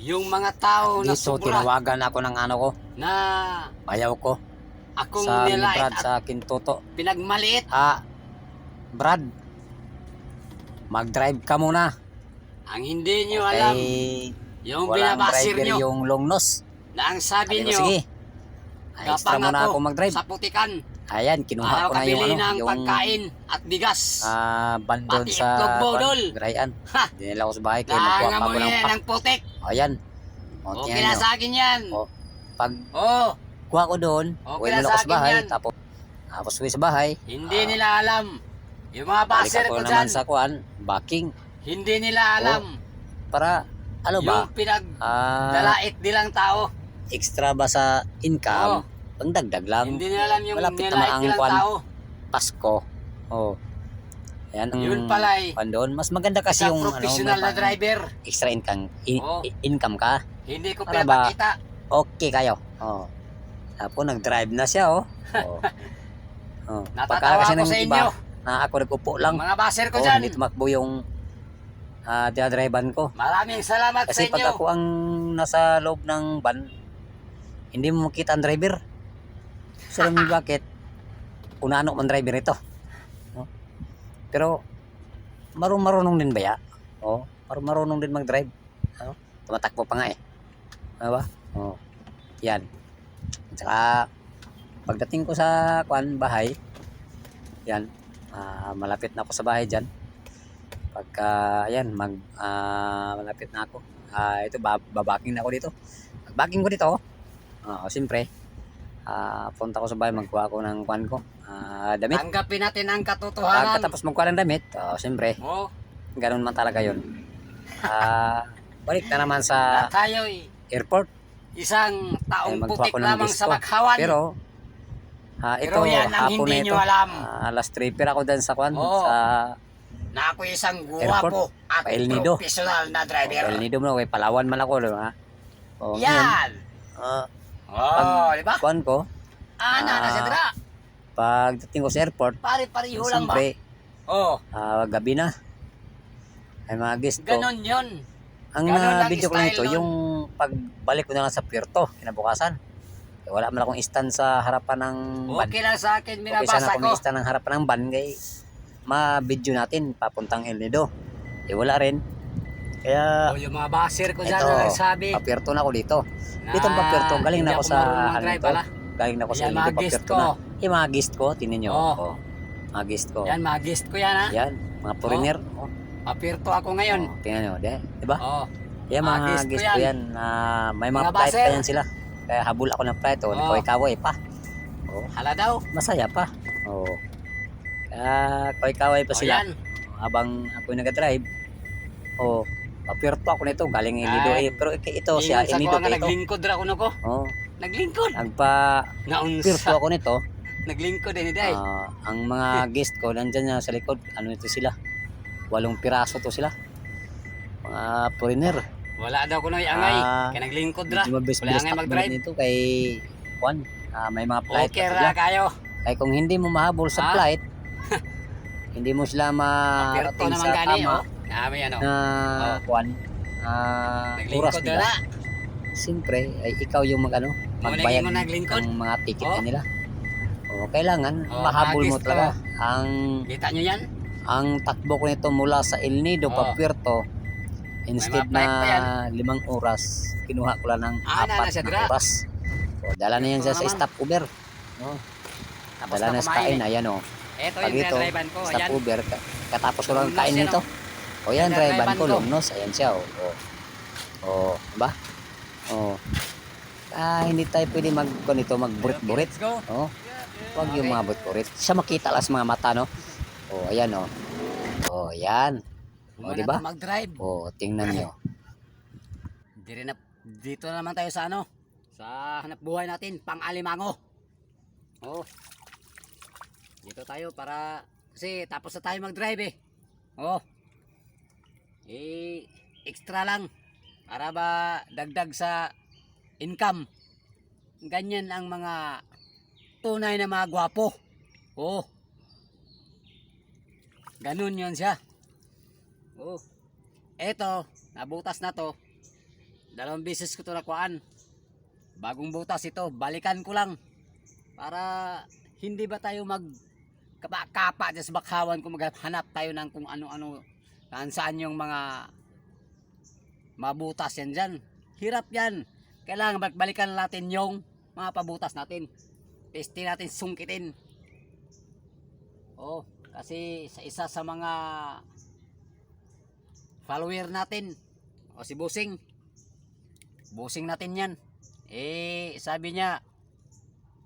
Yung mga tao na Dito, sobra tinawagan ako ng ano ko, na bayaw ko, akong sa ni nilait Brad at sa Kintoto. pinagmaliit. Ah, Brad, mag-drive ka muna. Ang hindi nyo alam, yung walang binabasir driver nyo, yung long nose. na ang sabi Sabi ko, nyo, sige, ay, extra kapang muna ako ako mag-drive. sa putikan, Ayan, kinuha ko na yung ano, ng yung pagkain at bigas. ah, bandon Pati sa itlog mo, kwan, Dol. Grayan. Dinala ko sa bahay kaya magkuha pa ako ng pack. ng putik. Ayan. O, Okay na sa akin yan. Oh. Pag Oh, kuha ko doon, Okay uwi na sa bahay, yan. tapos tapos uwi sa bahay, hindi Ah. nila alam. Yung mga baser ko naman dyan, sa kuan, backing, hindi nila alam. para, ano ba, Yung pinag ah, dalait nilang tao. extra ba sa income, pangdagdag lang, Hindi nila alam yung malapit naman ang nilang kwan. tao. Pasko. Oh. Yan ang Yun pala eh. kwan doon. Mas maganda kasi Isang yung professional ano, na may pang- driver. extra income, i- Oh. i- income ka. Hindi ko Para ba- pinapakita. Okay kayo. Oh. Tapos nag-drive na siya oh. oh. oh. Natatawa kasi ko ng sa iba, inyo. na ako nag-upo lang. Mga baser ko Oh, dyan. hindi tumakbo yung ah drivean ko. Maraming salamat sa Kasi pag inyo. ako ang nasa loob ng van, hindi mo makita ang driver. So, alam niyo bakit? Unano man driver ito. No? Pero, marunong marunong din ba ya? Oh, marunong marunong din mag-drive. Ano? Tumatakbo pa nga eh. Ano ba? Oh. Yan. At saka, pagdating ko sa kwan, bahay, yan, ah, malapit na ako sa bahay dyan. Pagka, ayan, mag, ah, malapit na ako. Ah, ito, ba- babaking na ako dito. Pagbaking ko dito, ah, siyempre, ah, punta ko sa bahay, magkuha ko ng kwan ko. Ah, damit. Tanggapin natin ang katotohanan. Pagkatapos magkuha ng damit, ah, siyempre, Oh, ganun man talaga yun. Ah, balik na naman sa na tayo eh. airport. Isang taong Eh, putik lamang disco. sa bakhawan. Pero, ah, ito, Pero yan ang hapon hindi nyo alam. Ah, alas tripper ako dyan sa kwan, Oo. sa na ako isang guwapo at El Nido. professional na driver. El Nido mo, kay Palawan man ako, ba? Oh, ngayon, Yan. ah, Oh, di ba? kwan ko, Ana na Ah, siya dira. pagdating ko sa airport, Pare-pareho lang ba? Oh, ah, gabi na. Ay mga guest ko. ganon yun. Ang ganun na lang video ko lang ito, nun. yung pagbalik ko na lang sa Puerto, kinabukasan. Eh, wala man akong stand sa harapan ng van. Okay lang sa akin, Okay, sana ko. may stand ng harapan ng van, kay ma-video natin papuntang El Nido. Eh wala rin. Kaya Oh, yung mga baser ko dyan Ito, na nagsabi. papierto na ako dito. na Dito ang papierto, galing na ako sa ano ito. pala. Galing na ako sa papierto ko. na. Yung mga guest ko, tinan nyo. Oh. Oh. Mga guest ko. Yan, mga guest ko yan ha. Yan, mga foreigner. Oh. Papirto ako ngayon. Oh, tingnan nyo, di, di ba? Oh, Yan Mga mga guest ko guest ko yan. yan. Ah, may mga, Mga flight pa yan sila. Kaya habol ako ng flight. Oh, Oo. oh. kaway pa. Oh, hala daw. masaya pa. Oh. Kaya kaway pa Oh, sila. yan. Habang ako nag-drive. Oh, papirto ako nito. Galing Ilido eh. Pero ik- ito siya, sa Ilido ko nga ito. naglingkod ra ko. Oh, Naglingkod. nagpa-pirto Naunsa. ako nito. Naglingkod din day. Ah, ang mga guest ko, nandyan na sa likod. Ano ito sila? Walong piraso to sila. Mga foreigner. Wala daw kuno iangay. Ah, Kaya naglingkod ra. Medyo mabilis Wala bilis angay mag-drive. nito kay Juan. Ah, may mga flight Okay pa ra kayo. Kaya kung hindi mo mahabol sa Ah? flight, hindi mo sila Papirto marating naman sa gani tama oh. Kami ano. na Oh. Juan. Ah, oras nila. na. Siyempre, ay ikaw yung mag ano, magbayad ng mga ticket Oh. na nila. O, kailangan Oh, mahabol mo talaga. Ang Kita nyo yan? ang takbo ko nito mula sa El Nido Oh. pa Puerto instead na limang oras kinuha ko lang ng Ah, na, na apat na dira. oras o dala na yan Ito siya sa stop Uber no? Tapos dala na na sa kain eh. ayan o Ito pag yung ito ko. stop ka- katapos ko lang kain nito o yan Yan, drive drivean ko lumnos ayan siya o o, o ba o ah hindi tayo pwede mag ganito mag burit burit Let's go. Oh. Huwag yung mga burit Siya makita lang sa mga mata, no? Oh, ayan, oh. Oh, ayan. Oh, Muna di ba? mag-drive. Oh, tingnan nyo. Dire na, dito na naman tayo sa ano? Sa hanap buhay natin, pang alimango. Oh. Dito tayo para kasi tapos na tayo mag-drive eh. Oh. Extra lang para ba dagdag sa income. Ganyan ang mga tunay na mga gwapo. Oh. Ganun yun siya. Oh. Eto, nabutas na to dalawang beses ko to nakuhaan. Bagong butas ito, balikan ko lang. Para hindi ba tayo mag kapa-kapa sa bakhawan kung maghanap tayo ng kung ano-ano saan yung mga mabutas yan dyan. Hirap yan. Kailangan balik- balikan natin yung mga pabutas natin. Peste natin, sungkitin. Oh, kasi sa isa sa mga follower natin, o si Busing, Busing natin yan. Eh, sabi niya,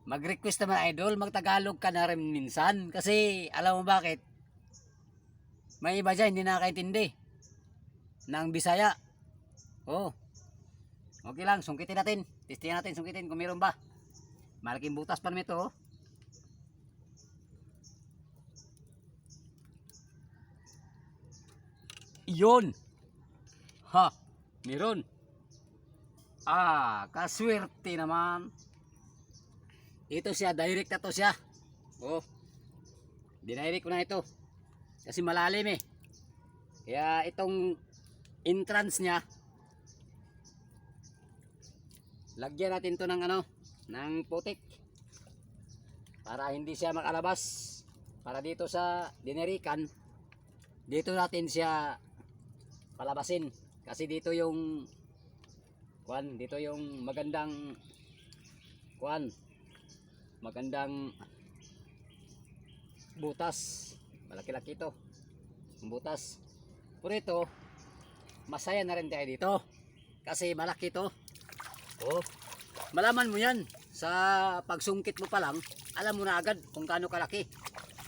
mag-request naman idol, magtagalog ka na rin minsan. Kasi, alam mo bakit? May iba dyan, hindi nakakaintindi. Ng Bisaya. Oh. Okay lang, sungkitin natin. Testingin natin, sungkitin kung meron ba. Malaking butas pa naman ito, oh. Yun. Ha, meron. Ah, kaswerte naman. Ito siya, direct na to siya. Oh. Dinirect ko na ito. Kasi malalim eh. Kaya itong entrance niya, lagyan natin to ng ano, ng putik. Para hindi siya makalabas. Para dito sa dinerikan, dito natin siya palabasin. Kasi dito yung kuan, dito yung magandang kuan, magandang butas. Malaki-laki ito. Ang butas. Por ito, masaya na rin tayo dito. Kasi malaki to. Oh, malaman mo yan. Sa pagsungkit mo pa lang, alam mo na agad kung gaano kalaki.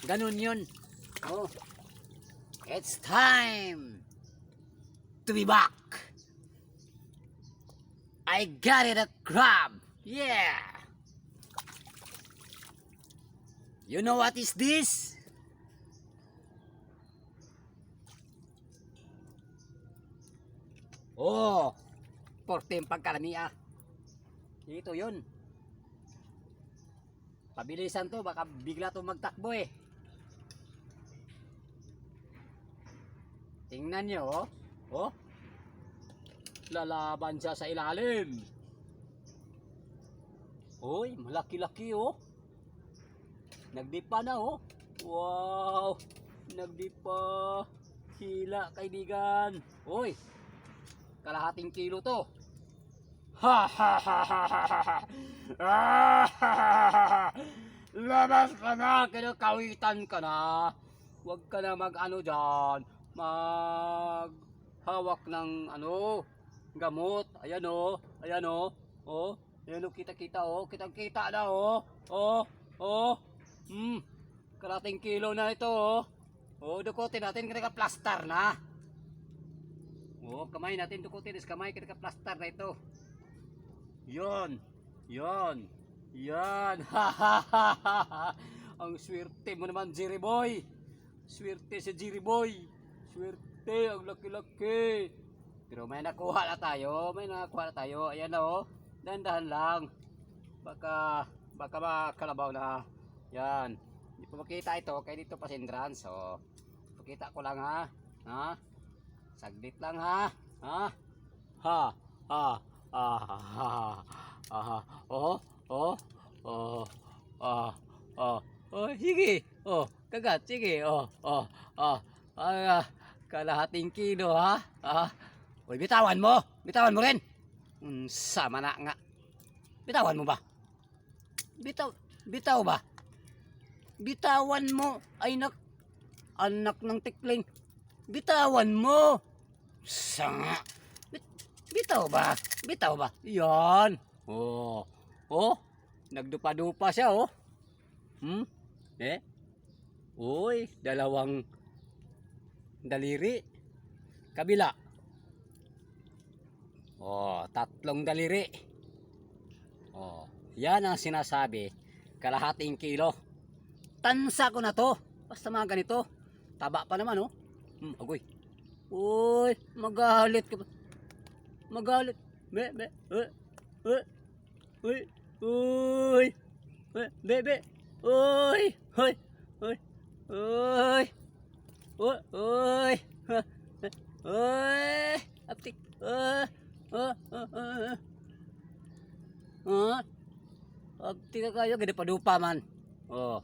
Ganun yun. Oh, it's time to be back. I got it a crab. Yeah. You know what is this? Oh, porte yung pagkalamia. Dito yun. Pabilisan to, baka bigla to magtakbo eh. Tingnan nyo, oh. Oh. Lalaban siya sa ilalim. Uy, malaki-laki, oh. Nagdipa na, oh. Wow. Nagdipa. Hila, kaibigan. Uy, kalahating kilo to. Ha ha ha ha. Ah. Labas ka na, kinakawitan ka na. Huwag ka na mag ano dyan, mag hawak ng ano, gamot. Ayan o, ayan o, oh, ayan o, kita kita o, kita kita na o, oh, oh, hmm, kalating kilo na ito o. Oh, dukutin natin, kinaka-plaster na. Oh, kamay natin dukutin is kamay kita plaster na ito. Yon. Yon. Yan. Ang swerte mo naman, Jerry Boy. Swerte si Jerry Boy. Swerte, ang laki-laki. Pero may nakuha na tayo. May nakuha na tayo. Ayan na oh. Dahan-dahan lang. Baka, baka makalabaw na. Yan. Hindi pa makita ito. Kaya dito pa entrance. So, pakita ko lang ha. Ha? Saglit lang ha. Ha? Ha? Ha? Ah, ha, ha, ha, oh, oh, oh, ah, oh, oh, sige, oh, kagat, sige, oh, oh, oh, ah, kalahating kilo, ha, ah, uy, bitawan mo, bitawan mo rin, mm, sama na nga, bitawan mo ba, bitaw, bitaw ba, bitawan mo, ay nak, anak ng tikling, bitawan mo, sanga, bitaw ba, bitaw ba, yan, oh, oh, nagdupa-dupa siya, oh, hmm, eh, uy, dalawang daliri, kabila, oh, tatlong daliri, oh, yan ang sinasabi, kalahating kilo, tansa ko na to, basta mga ganito, taba pa naman, oh, hmm, agoy, uy, magalit ka magalit, be, be, eh, eh, uy, uy, be, be, be, uy, uy, uy, uy, uy, uy, uy, aptik, ah, ah, ah. Ah? Pag tika kayo, ganda pa dupa man. Oh.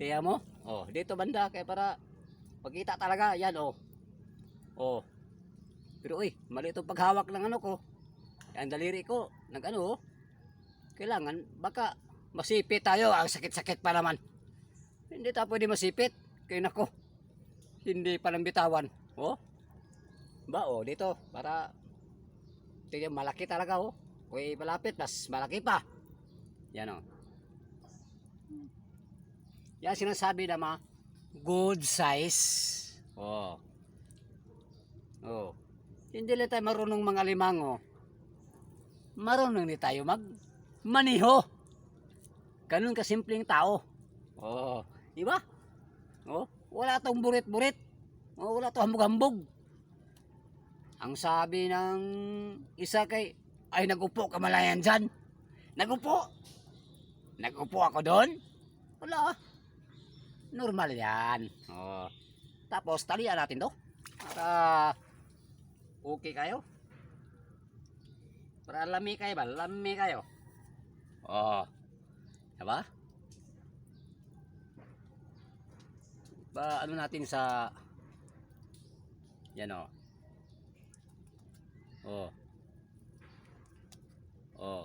Tiya mo? Oh, dito banda kaya para pagkita talaga, yan oh. Oh. Pero uy, mali itong paghawak ng ano ko. Ang daliri ko, nag ano oh. Kailangan, baka masipit tayo. Ang sakit-sakit pa naman. Hindi tayo pwede masipit. Kaya nako, hindi palang bitawan. Oh. Ba, oh, dito, para tingnan malaki talaga oh. Kung malapit, mas malaki pa. Yan oh. Yan sinasabi na mga good size. Oh. Oh. Hindi lang tayo marunong mga limango. Marunong ni tayo mag maniho. Ganun kasimpleng tao. Oh, di ba? Oh, wala tong burit-burit. Oh, wala to hambog-hambog. Ang sabi ng isa kay ay nagupo ka malayan dyan. Nagupo. Nagupo ako doon. Wala. Normal yan. Oh. Tapos talian natin to. Para okay kayo. Para lami kayo ba? Lami kayo. Oh. Diba? Ba, ano natin sa yan o. Oh. Oh.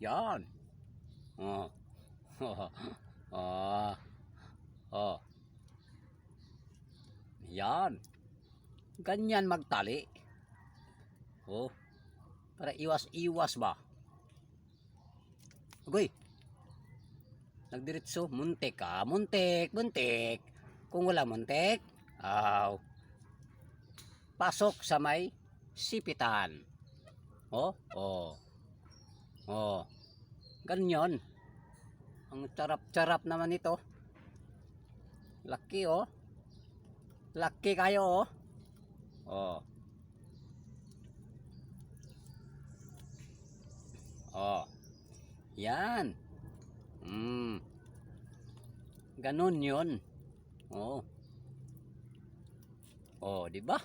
Yan. Oh. Oh. Oh. Oh. Yan. Ganyan magtali. Oh. Para iwas-iwas ba? Agoy. Nagdiretso, muntik ka. Muntik, muntik. Kung wala muntik, aw. Pasok sa may sipitan. Oh, oh. Oh. Ganyan. Ang charap-charap naman ito. Laki oh. Laki kayo oh. Oh. Oh. Yan. Mm. Ganon yun. Oh. Oh, di ba?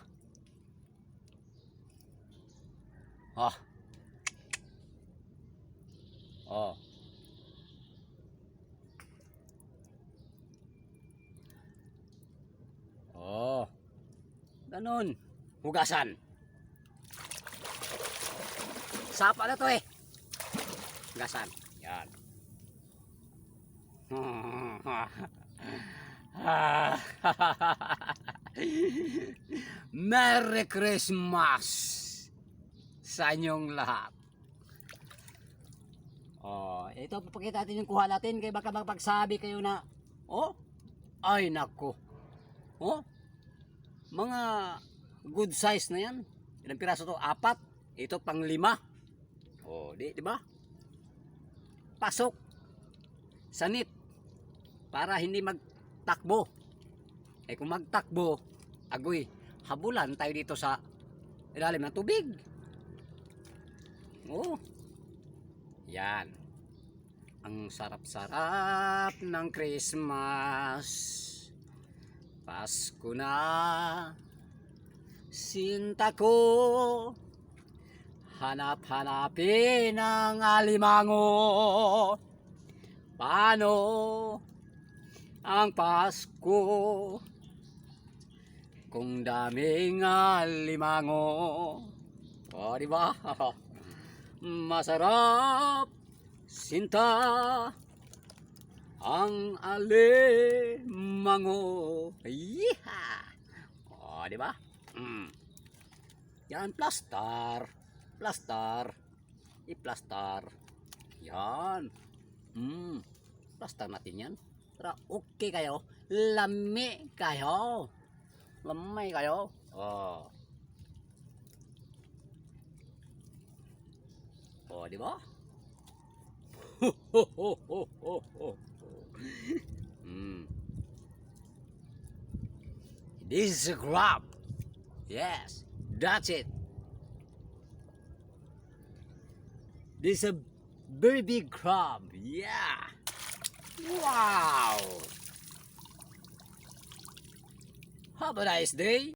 Ah. Oh. Oh. Ganon. Hugasan. Sapa na to eh. Hugasan. Yan. Merry Christmas sa inyong lahat. Oh, ito papakita natin yung kuha natin kaya baka magpagsabi kayo na oh, ay nako. Oh, mga good size na yan. Ilang piraso to? Apat. Ito pang lima. Oh, di, di ba? Pasok. Sanit. Para hindi magtakbo. Eh kung magtakbo, agoy, habulan tayo dito sa ilalim ng tubig. Oh. Yan. Ang sarap-sarap ng Christmas. Pasko na. Sinta ko. Hanap-hanapin ang alimango. Paano ang Pasko? Kung daming alimango. O, di ba? Masarap sinta ang alimango. Yeeha! O, di ba? Mm. Yan, plastar. Plastar. I-plastar. Yan. Mm. Plastar natin yan. Para okay kayo. Lami kayo. Lamay kayo. Oh. Oh, di ba? mm. This is a crab. Yes, that's it. This is a very big crab. Yeah. Wow. Have a nice day.